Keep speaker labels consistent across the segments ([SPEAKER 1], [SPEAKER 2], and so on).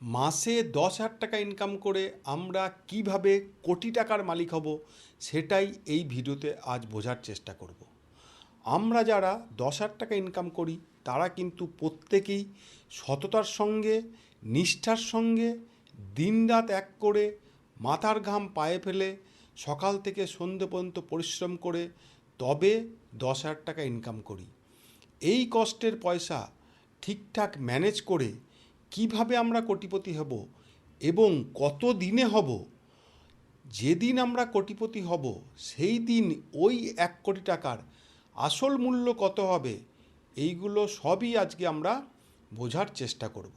[SPEAKER 1] মাসে দশ হাজার টাকা ইনকাম করে আমরা কীভাবে কোটি টাকার মালিক হব, সেটাই এই ভিডিওতে আজ বোঝার চেষ্টা করব। আমরা যারা দশ হাজার টাকা ইনকাম করি, তারা কিন্তু প্রত্যেকেই সততার সঙ্গে, নিষ্ঠার সঙ্গে দিনরাত এক করে মাথার ঘাম পায়ে ফেলে সকাল থেকে সন্ধে পর্যন্ত পরিশ্রম করে তবে দশ হাজার টাকা ইনকাম করি। এই কষ্টের পয়সা ঠিকঠাক ম্যানেজ করে কীভাবে আমরা কোটিপতি হব এবং কত দিনে হব? যেদিন আমরা কোটিপতি হব, সেই দিন ওই এক কোটি টাকার আসল মূল্য কত হবে? এইগুলো সবই আজকে আমরা বোঝার চেষ্টা করব।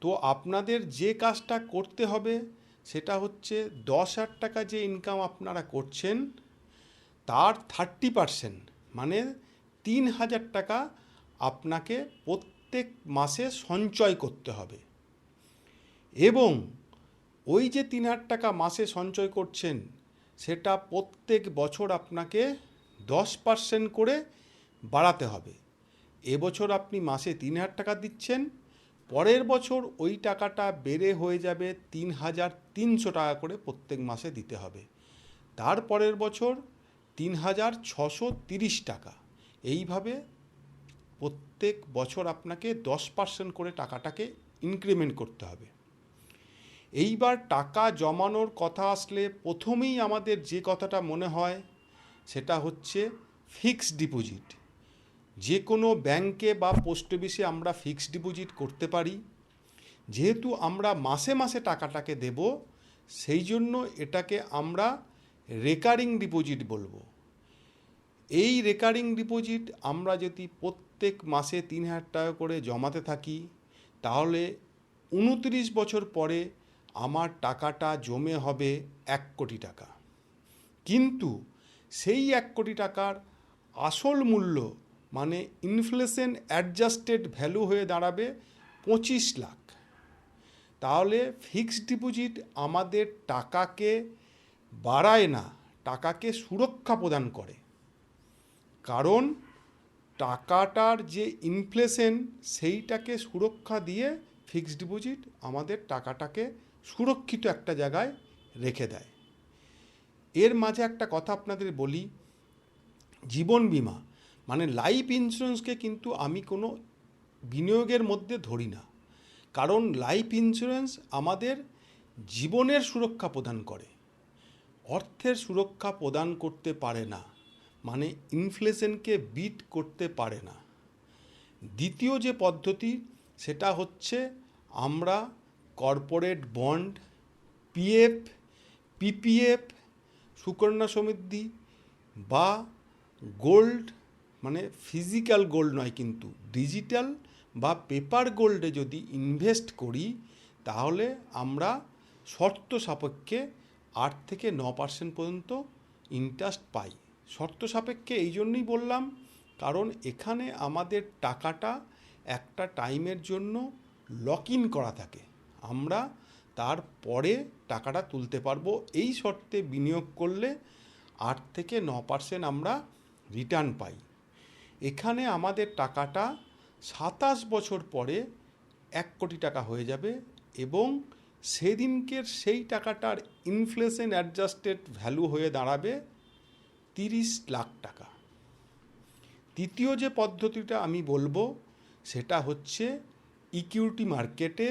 [SPEAKER 1] তো আপনাদের যে কাজটা করতে হবে, সেটা হচ্ছে দশ হাজার টাকা যে ইনকাম আপনারা করছেন, তার থার্টি পারসেন্ট মানে তিন হাজার টাকা আপনাকে প্রত্যেক মাসে সঞ্চয় করতে হবে। এবং ওই যে তিন হাজার টাকা মাসে সঞ্চয় করছেন, সেটা প্রত্যেক বছর আপনাকে দশ পার্সেন্ট করে বাড়াতে হবে। এবছর আপনি মাসে তিন হাজার টাকা দিচ্ছেন, পরের বছর ওই টাকাটা বেড়ে হয়ে যাবে তিন হাজার তিনশো টাকা করে প্রত্যেক মাসে দিতে হবে। তারপরের বছর তিন হাজার ছশো তিরিশ টাকা। এইভাবে প্রত্যেক বছর আপনাকে দশ পার্সেন্ট করে টাকাটাকে ইনক্রিমেন্ট করতে হবে। এইবার টাকা জমানোর কথা আসলে প্রথমেই আমাদের যে কথাটা মনে হয়, সেটা হচ্ছে ফিক্সড ডিপোজিট যে কোনো ব্যাংকে বা পোস্ট অফিসে আমরা ফিক্সড ডিপোজিট করতে পারি। যেহেতু আমরা মাসে মাসে টাকাটাকে দেব, সেই জন্য এটাকে আমরা রেকারিং ডিপোজিট বলব। এই রেকারিং ডিপোজিট আমরা যদি প্রত্যেক মাসে তিন হাজার টাকা করে জমাতে থাকি, তাহলে উনত্রিশ বছর পরে আমার টাকাটা জমে হবে এক কোটি টাকা। কিন্তু সেই এক কোটি টাকার আসল মূল্য মানে ইনফ্লেশন অ্যাডজাস্টেড ভ্যালু হয়ে দাঁড়াবে পঁচিশ লাখ। তাহলে ফিক্সড ডিপোজিট আমাদের টাকাকে বাড়ায় না, টাকাকে সুরক্ষা প্রদান করে। কারণ টাকাটার যে ইনফ্লেশন সেইটাকে সুরক্ষা দিয়ে ফিক্সড ডিপোজিট আমাদের টাকাটাকে সুরক্ষিত একটা জায়গায় রেখে দেয়। এর মাঝে একটা কথা আপনাদের বলি, জীবন বিমা মানে লাইফ ইন্স্যুরেন্সকে কিন্তু আমি কোনো বিনিয়োগের মধ্যে ধরি না। কারণ লাইফ ইন্স্যুরেন্স আমাদের জীবনের সুরক্ষা প্রদান করে। অর্থের সুরক্ষা প্রদান করতে পারে না। মানে ইনফ্লেশনকে বিট করতে পারে না। দ্বিতীয় যে পদ্ধতি, সেটা হচ্ছে আমরা corporate bond PF PPF Sukanya Samriddhi বা গোল্ড মানে ফিজিক্যাল গোল্ড নয় কিন্তু ডিজিটাল বা পেপার গোল্ডে যদি ইনভেস্ট করি, তাহলে আমরা শর্ত সাপেক্ষে আট থেকে ন পার্সেন্ট পর্যন্ত ইন্টারেস্ট পাই। শর্ত সাপেক্ষে এই জন্যই বললাম, কারণ এখানে আমাদের টাকাটা একটা টাইমের জন্য লক ইন করা থাকে। আমরা তারপরে টাকাটা তুলতে পারব। এই শর্তে বিনিয়োগ করলে আট থেকে ন পার্সেন্ট আমরা রিটার্ন পাই। এখানে আমাদের টাকাটা সাতাশ বছর পরে এক কোটি টাকা হয়ে যাবে এবং সেদিনকের সেই টাকাটার ইনফ্লেশন অ্যাডজাস্টেড ভ্যালু হয়ে দাঁড়াবে তিরিশ লাখ টাকা। তৃতীয় যে পদ্ধতিটা আমি বলব, সেটা হচ্ছে ইকুইটি মার্কেটে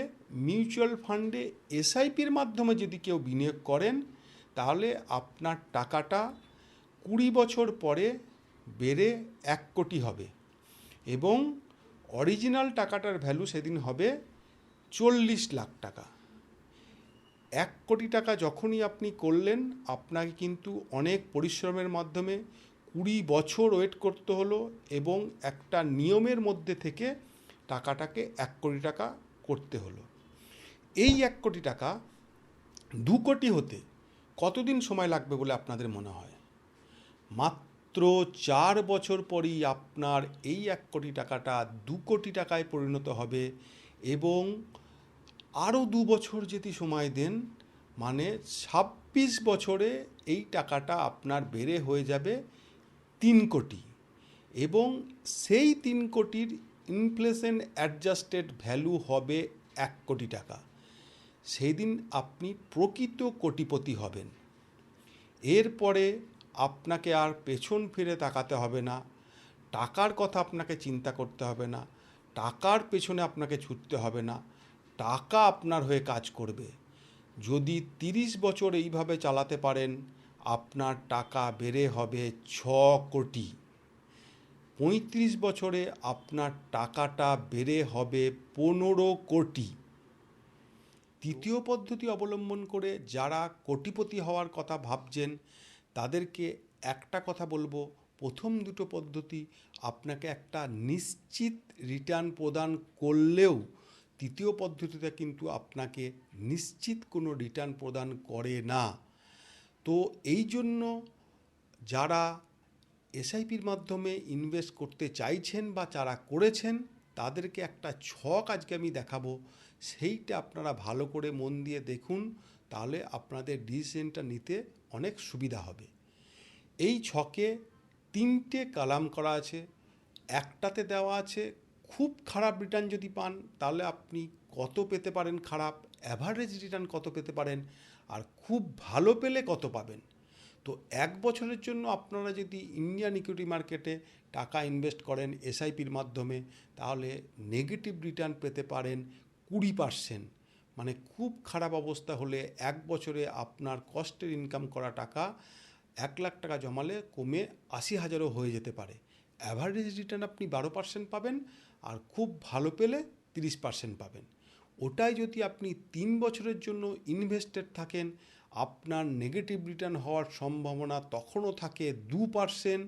[SPEAKER 1] মিউচুয়াল ফান্ডে এসআইপির মাধ্যমে যদি কেউ বিনিয়োগ করেন, তাহলে আপনার টাকাটা কুড়ি বছর পরে বেড়ে এক কোটি হবে এবং অরিজিনাল টাকাটার ভ্যালু সেদিন হবে চল্লিশ লাখ টাকা। এক কোটি টাকা যখনই আপনি করলেন, আপনাকে কিন্তু অনেক পরিশ্রমের মাধ্যমে কুড়ি বছর ওয়েট করতে হলো এবং একটা নিয়মের মধ্যে থেকে টাকাটাকে এক কোটি টাকা করতে হলো। এই এক কোটি টাকা দু কোটি হতে কতদিন সময় লাগবে বলে আপনাদের মনে হয়? মাত্র চার বছর পরই আপনার এই এক কোটি টাকাটা দু কোটি টাকায় পরিণত হবে এবং আরও দু বছর যদি সময় দেন মানে ছাব্বিশ বছরে এই টাকাটা আপনার বেড়ে হয়ে যাবে তিন কোটি। এবং সেই তিন কোটির ইনফ্লেশন অ্যাডজাস্টেড ভ্যালু হবে এক কোটি টাকা। সেই দিন আপনি প্রকৃত কোটিপতি হবেন। এরপরে আপনাকে আর পেছন ফিরে তাকাতে হবে না। টাকার কথা আপনাকে চিন্তা করতে হবে না। টাকার পেছনে আপনাকে ছুটতে হবে না। টাকা আপনার হয়ে কাজ করবে। যদি তিরিশ বছর এইভাবে চালাতে পারেন, আপনার টাকা বেড়ে হবে ছ কোটি। পঁয়ত্রিশ বছরে আপনার টাকাটা বেড়ে হবে পনেরো কোটি। তৃতীয় পদ্ধতি অবলম্বন করে যারা কোটিপতি হওয়ার কথা ভাবছেন, তাদেরকে একটা কথা বলব, প্রথম দুটো পদ্ধতি আপনাকে একটা নিশ্চিত রিটার্ন প্রদান করলেও তৃতীয় পদ্ধতিতে কিন্তু আপনাকে নিশ্চিত কোনো রিটার্ন প্রদান করে না। তো এই জন্য যারা এসআইপির মাধ্যমে ইনভেস্ট করতে চাইছেন বা যারা করেছেন, তাদেরকে একটা ছক আজকে আমি দেখাবো। সেইটা আপনারা ভালো করে মন দিয়ে দেখুন, তাহলে আপনাদের ডিসিশনটা নিতে অনেক সুবিধা হবে। এই ছকে তিনটে কালাম করা আছে, একটাতে দেওয়া আছে খুব খারাপ রিটার্ন যদি পান, তাহলে আপনি কত পেতে পারেন খারাপ? অ্যাভারেজ রিটার্ন কত পেতে পারেন? আর খুব ভালো পেলে কত পাবেন? তো এক বছরের জন্য আপনারা যদি ইন্ডিয়ান ইকুইটি মার্কেটে টাকা ইনভেস্ট করেন এসআইপির মাধ্যমে, তাহলে নেগেটিভ রিটার্ন পেতে পারেন কুড়ি পার্সেন্ট মানে খুব খারাপ অবস্থা হলে এক বছরে আপনার কষ্টের ইনকাম করা টাকা এক লাখ টাকা জমালে কমে আশি হাজারও হয়ে যেতে পারে। অ্যাভারেজ রিটার্ন আপনি বারো পার্সেন্ট পাবেন আর খুব ভালো পেলে তিরিশ পার্সেন্ট পাবেন। ওটাই যদি আপনি তিন বছরের জন্য ইনভেস্টেড থাকেন, আপনার নেগেটিভ রিটার্ন হওয়ার সম্ভাবনা তখনও থাকে দু পার্সেন্ট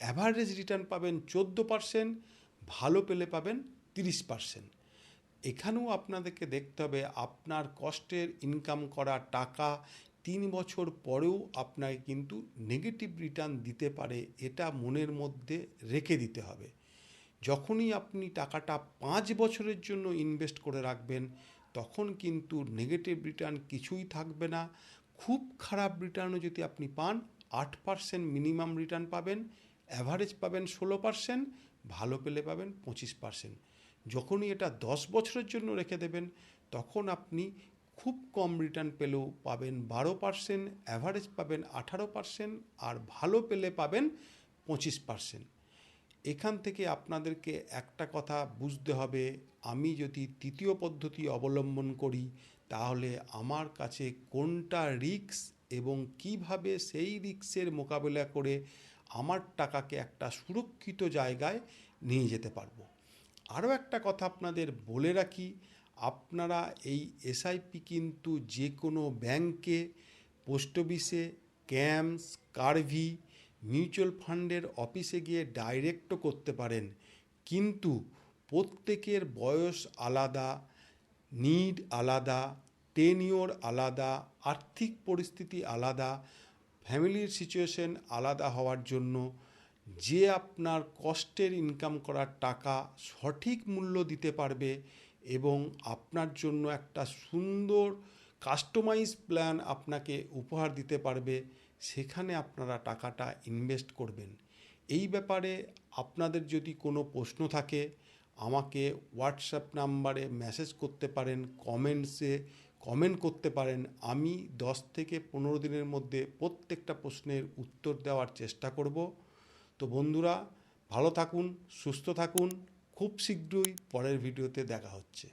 [SPEAKER 1] অ্যাভারেজ রিটার্ন পাবেন চোদ্দ পার্সেন্ট ভালো পেলে পাবেন তিরিশ পার্সেন্ট এখানেও আপনাদেরকে দেখতে হবে আপনার কষ্টের ইনকাম করা টাকা তিন বছর পরেও আপনাকে কিন্তু নেগেটিভ রিটার্ন দিতে পারে, এটা মনের মধ্যে রেখে দিতে হবে। যখনই আপনি টাকাটা পাঁচ বছরের জন্য ইনভেস্ট করে রাখবেন, তখন কিন্তু নেগেটিভ রিটার্ন কিছুই থাকবে না। খুব খারাপ রিটার্নও যদি আপনি পান, আট পার্সেন্ট মিনিমাম রিটার্ন পাবেন অ্যাভারেজ পাবেন ষোলো পার্সেন্ট ভালো পেলে পাবেন পঁচিশ পার্সেন্ট যখনই এটা দশ বছরের জন্য রেখে দেবেন, তখন আপনি খুব কম রিটার্ন পেলেও পাবেন বারো পার্সেন্ট অ্যাভারেজ পাবেন আঠারো পার্সেন্ট আর ভালো পেলে পাবেন পঁচিশ পার্সেন্ট এখান থেকে আপনাদেরকে একটা কথা বুঝতে হবে। আমি যদি তৃতীয় পদ্ধতি অবলম্বন করি, তাহলে আমার কাছে কোনটা রিক্স এবং কীভাবে সেই রিক্সের মোকাবিলা করে আমার টাকাকে একটা সুরক্ষিত জায়গায় নিয়ে যেতে পারব। আরও একটা কথা আপনাদের বলে রাখি, আপনারা এই এসআইপি কিন্তু যে কোনো ব্যাংকে, পোস্ট অফিসে, ক্যাম্পস, কারভি মিউচুয়াল ফান্ডের অফিসে গিয়ে ডাইরেক্টও করতে পারেন। কিন্তু প্রত্যেকের বয়স আলাদা, নিড আলাদা, টেনিওর আলাদা, আর্থিক পরিস্থিতি আলাদা, ফ্যামিলির সিচুয়েশন আলাদা হওয়ার জন্য যে আপনার কষ্টের ইনকাম করার টাকা সঠিক মূল্য দিতে পারবে এবং আপনার জন্য একটা সুন্দর কাস্টমাইজ প্ল্যান আপনাকে উপহার দিতে পারবে সেখানে আপনারা টাকাটা ইনভেস্ট করবেন। এই ব্যাপারে আপনাদের যদি কোনো প্রশ্ন থাকে, আমাকে হোয়াটসঅ্যাপ নাম্বারে মেসেজ করতে পারেন কমেন্টসে কমেন্ট করতে পারেন। আমি দশ থেকে পনেরো দিনের মধ্যে প্রত্যেকটা প্রশ্নের উত্তর দেওয়ার চেষ্টা করব। তো বন্ধুরা, ভালো থাকুন, সুস্থ থাকুন। খুব শীঘ্রই পরের ভিডিওতে দেখা হচ্ছে।